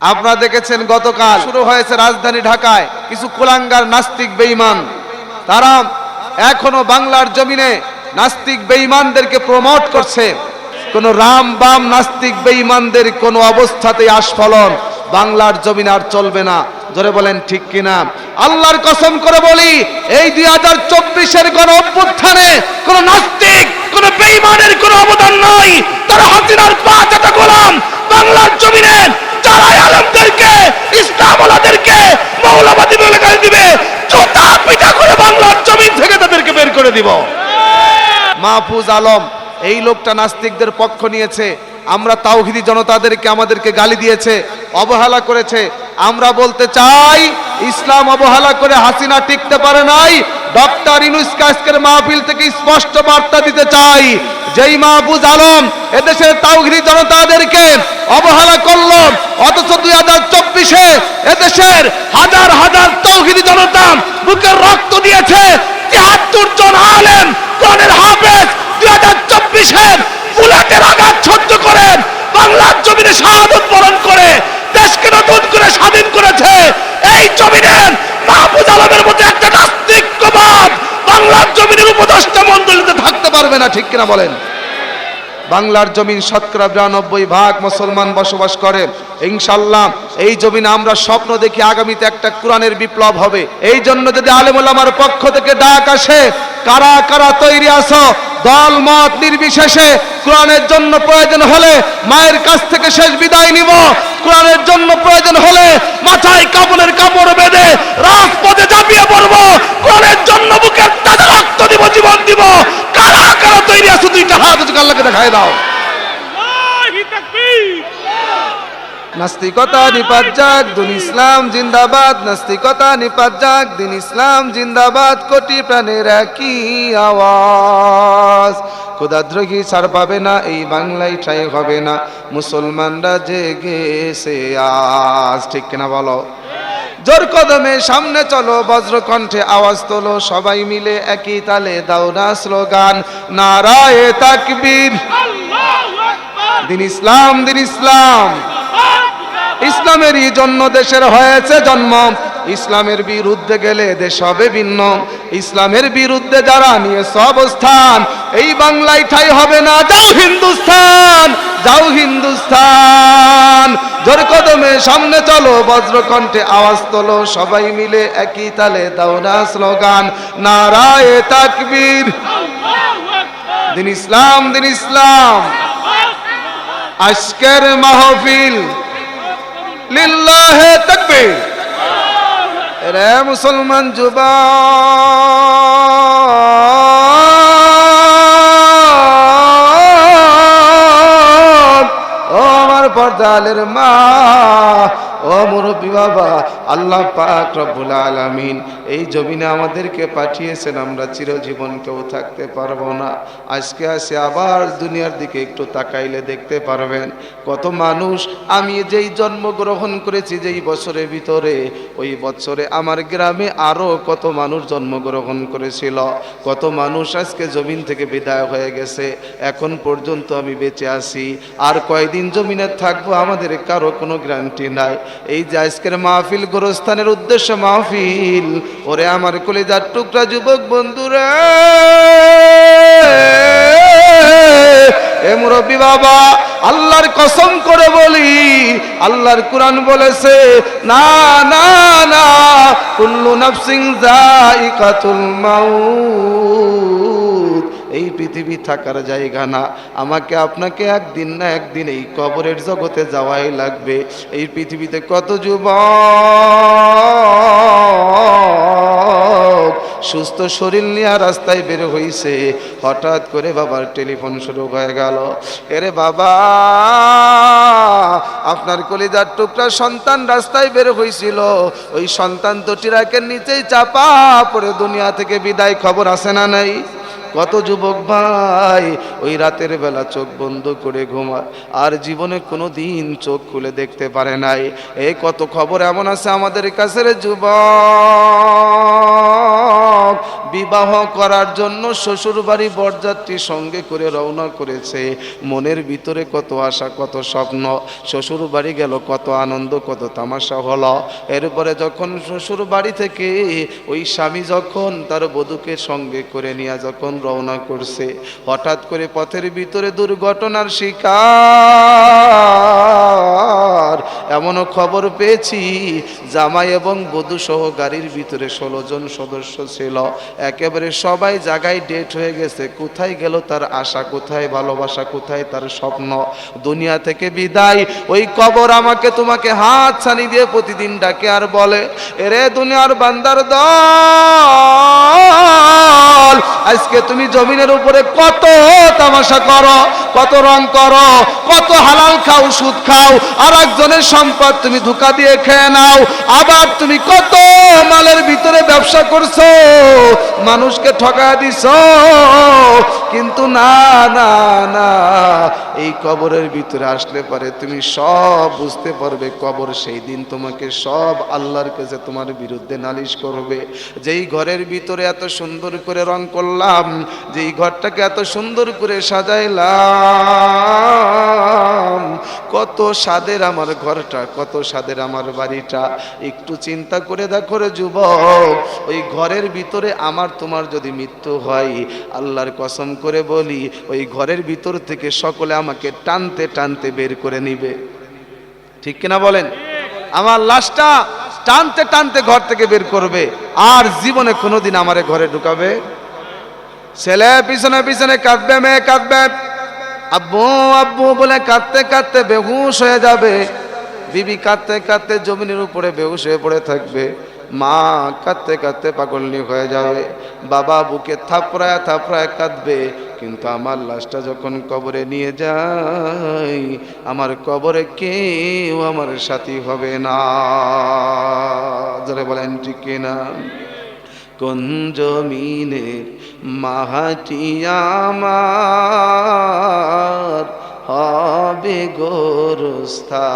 আপনারা দেখেছেন গতকাল শুরু হয়েছে রাজধানী ঢাকায় কিছু কুলাঙ্গার নাস্তিক বেঈমান। তারা এখনও বাংলার জমিনে নাস্তিক বেঈমানদেরকে প্রমোট করছে। কোন রাম বাম নাস্তিক বেঈমানদের কোনো অবস্থাতেই আস্ফলন বাংলার জমিন আর চলবে না। জোরে বলেন, ঠিক কিনা? আল্লাহর কসম করে বলি, এই দুই হাজার চব্বিশের কোন অভ্যুত্থানে কোন নাস্তিক, কোন বেঈমানের কোনো অবদান নাই। তারা হাসিনার পা চাটা গোলাম বাংলার জমিনে যারা আলমদেরকে ইসলামওয়ালাদেরকে মৌলবাদী বলে গালি দিবে জোতা পিটা করে বাংলার জমিন থেকে তাদেরকে বের করে দিব। মাহফুজ আলম, এই লোকটা নাস্তিকদের পক্ষ নিয়েছে। আমরা তাওহিদি জনতাদেরকে আমাদেরকে গালি দিয়েছে, অবহেলা করেছে। আমরা বলতে চাই, ইসলাম অবহেলা করে হাসিনা টিকতে পারে নাই। ডক্টর ইনুসকে আজকের মাহফিল থেকে স্পষ্ট বার্তা দিতে চাই, যেই মাহফুজ আলম এদেশের তাওহিদি জনতাদেরকে অবহেলা করল, অথচ দুই হাজার চব্বিশে এদেশের হাজার হাজার তৌহিদি জনতা বুকের রক্ত দিয়েছে। তিয়াত্তর জন আলেম কোরআনের হাফেজ দুই হাজার চব্বিশের বুলেটের আঘাত সহ্য করেন বাংলার জমিনে শাহাদত বরণ করে, দেশকে নতুন করে স্বাধীন করেছে। এই জমিনের মাহফুজ আলমের মধ্যে একটা নাস্তিকবাদ বাংলার জমিনের উপদেষ্টা মন্ডলীতে থাকতে পারবে না, ঠিক কিনা বলেন? বাংলার জমিন শতকরা বিরানব্বই ভাগ মুসলমান বসবাস করে। ইনশাল্লাহ এই জমিনে আমরা স্বপ্ন দেখি আগামীতে একটা কোরআনের বিপ্লব হবে। এই জন্য যদি আলেমুল আমার পক্ষ থেকে ডাক আসে, কারা কারা তৈরি আছো? দল, মত নির্বিশেষে কোরআনের জন্য প্রয়োজন হলে মায়ের কাছ থেকে শেষ বিদায় নিব। কোরআনের জন্য প্রয়োজন হলে মাথায় কাপড়ের কাপড় বেঁধে রাজপথে ঝাঁপিয়ে পড়ব কোরআনের জন্য বুকের তাজা রক্ত দিব জীবন দিব কারা কারা তৈরি আছো দুইটা হাত উঁচু করে আল্লাহকে দেখায় দাও। নাস্তিকতা নিপাত যাক, দিন ইসলাম জিন্দাবাদ। নাস্তিকতা নিপাত যাক, দিন ইসলাম জিন্দাবাদ। কোটি প্রাণের একই আওয়াজ। ক্ষুদাদ্রোহী ছাড় পাবে না, এই বাংলায় ঠাই হবে না। মুসলমানরা জেগেছে আজ। ঠিক কিনা বলো? জোর কদমে সামনে চলো, বজ্রকণ্ঠে আওয়াজ তোলো, সবাই মিলে একই তালে দাও না স্লোগান, নারায়ে তাকবীর। দিন ইসলাম দিন ইসলাম। ইসলামেরই জন্য দেশের হয়েছে জন্ম। ইসলামের বিরুদ্ধে গেলে দেশ হবে ভিন্ন। ইসলামের বিরুদ্ধে যারা নিয়ে অবস্থান এই বাংলায় ঠাই হবে না। যাও হিন্দুস্তান যাও হিন্দুস্তান জোর কদমে সামনে চলো, বজ্রকণ্ঠে আওয়াজ তোলো, সবাই মিলে একই তালে দাও না স্লোগান, নারায়ে তাকবীর। দিন ইসলাম দিন ইসলাম। আজকের মাহফিল লিল্লাহে তাকবীর। রে মুসলমান যুবা। পর্দালের মা ও মুরব্বী বাবা আল্লাহ পাক রব্বুল আলামিন এই জমিনে আমাদেরকে পাঠিয়েছেন, আমরা চিরজীবন কেউ থাকতে পারব না। আজকে আসে আবার দুনিয়ার দিকে একটু তাকাইলে দেখতে পারবেন, কত মানুষ, আমি যেই জন্মগ্রহণ করেছি, যেই বছরের ভিতরে, ওই বছরে আমার গ্রামে আরও কত মানুষ জন্মগ্রহণ করেছিল, কত মানুষ আজকে জমিন থেকে বিদায় হয়ে গেছে, এখন পর্যন্ত আমি বেঁচে আছি, আর কয়দিন জমিনে থাকব আমাদের কারও কোনো গ্যারান্টি নাই। এই যে আজকের মাহফিল গোরস্থানের উদ্দেশ্য মাহফিল। ওরে আমার কলিজার টুকরা যুবক বন্ধুরা। এ মুরব্বী বাবা, আল্লাহর কসম করে বলি, আল্লাহর কোরআন বলেছে, না না না, কুল্লু নাফসিং যায়িকাতুল মাউত। পৃথিবী থাকার জায়গা না। আমাকে আপনাকে একদিন না একদিন এই কবরের জগতে যাওয়াই লাগবে। এই পৃথিবীতে কত যুবক সুস্থ শরীর নিয়ে রাস্তায় বের হইছে। হঠাৎ করে বাবার টেলিফোন শুরু হয়ে গেল। এরে বাবা, আপনার কলিজার টুকরা সন্তান রাস্তায় বের হয়েছিল ওই সন্তান তো টিরাকের নিচেই চাপা পড়ে দুনিয়া থেকে বিদায় খবর আসে না নাই? কত যুবক ভাই, ওই রাতের বেলা চোখ বন্ধ করে ঘুমায়, আর জীবনে কোনো দিন চোখ খুলে দেখতে পারে নাই। এ কত খবর এমন আছে আমাদের কাছে রে যুবক বিবাহ করার জন্য শ্বশুর বাড়ি বরযাত্রী সঙ্গে করে রওনা করেছে। মনের ভিতরে কত আশা, কত স্বপ্ন শ্বশুর বাড়ি গেল, কত আনন্দ, কত তামাশা হলো। এরপরে যখন শ্বশুর বাড়ি থেকে ওই স্বামী যখন তার বধূকে সঙ্গে করে নিয়ে যখন রওনা করছে, হঠাৎ করে পথের ভিতরে দুর্ঘটনার শিকার। এমনও খবর পেয়েছি, জামাই এবং বধূ সহ গাড়ির ভিতরে ষোলো জন সদস্য ছিল। একেবারে সবাই জায়গায় ডেট হয়ে গেছে। কোথায় গেল তার আশা, কোথায় ভালোবাসা, কোথায় তার স্বপ্ন? দুনিয়া থেকে বিদায়। ওই কবর আমাকে তোমাকে হাত ছানি দিয়ে প্রতিদিন ডাকে আর বলে, এরে দুনিয়ার বান্দার দল, আজকে তুমি জমিনের উপরে কত তামাশা করো? কত রং করো, কত হালাল খাও সুদ খাও আর একজনের সম্পদ তুমি ধোকা দিয়ে খেয়ে নাও, আবার তুমি কত মালের ভিতরে ব্যবসা করছ, মানুষকে ঠকা দিছ, কিন্তু না না না, এই কবরের ভিতরে আসলে পরে তুমি সব বুঝতে পারবে, কবর সেই দিন তোমাকে সব আল্লাহর কাছে তোমার বিরুদ্ধে নালিশ করবে। যেই ঘরের ভিতরে এত সুন্দর করে রং করলাম, যেই ঘরটাকে এত সুন্দর করে সাজাইলাম কত স্বাদের আমার ঘরটা, কত স্বাদের আমার বাড়িটা। একটু চিন্তা করে দেখো রে যুবক, ওই ঘরের ভিতরে আমার তোমার যদি মৃত্যু হয়, আল্লাহর কসম করে বলি, ওই ঘরের ভিতর থেকে সকলে আমাকে টানতে টানতে বের করে নিবে। ঠিক কিনা বলেন? আমার লাশটা টানতে টানতে ঘর থেকে বের করবে, আর জীবনে কোনোদিন আমারে ঘরে ঢুকাবে? ছেলে পিছনে পিছনে কাঁদবে, মেয়ে কাঁদবে। আব্বু আব্বু বলে কাঁদতে কাঁদতে বেহুশ হয়ে যাবে। বিবি কাঁদতে কাঁদতে জমিনের উপরে বেহুশ হয়ে পড়ে থাকবে। মা কাঁদতে কাঁদতে পাগলনি হয়ে যাবে। বাবা বুকে থাপড়ায় থাপড়ায় কাঁদবে। কিন্তু আমার লাশটা যখন কবরে নিয়ে যাই আমার কবরে কেউ আমার সাথী হবে না। যারা বলেন, ঠিক কিনা? কোন জমিনের মাহাটি আমার হবে গোরস্থান।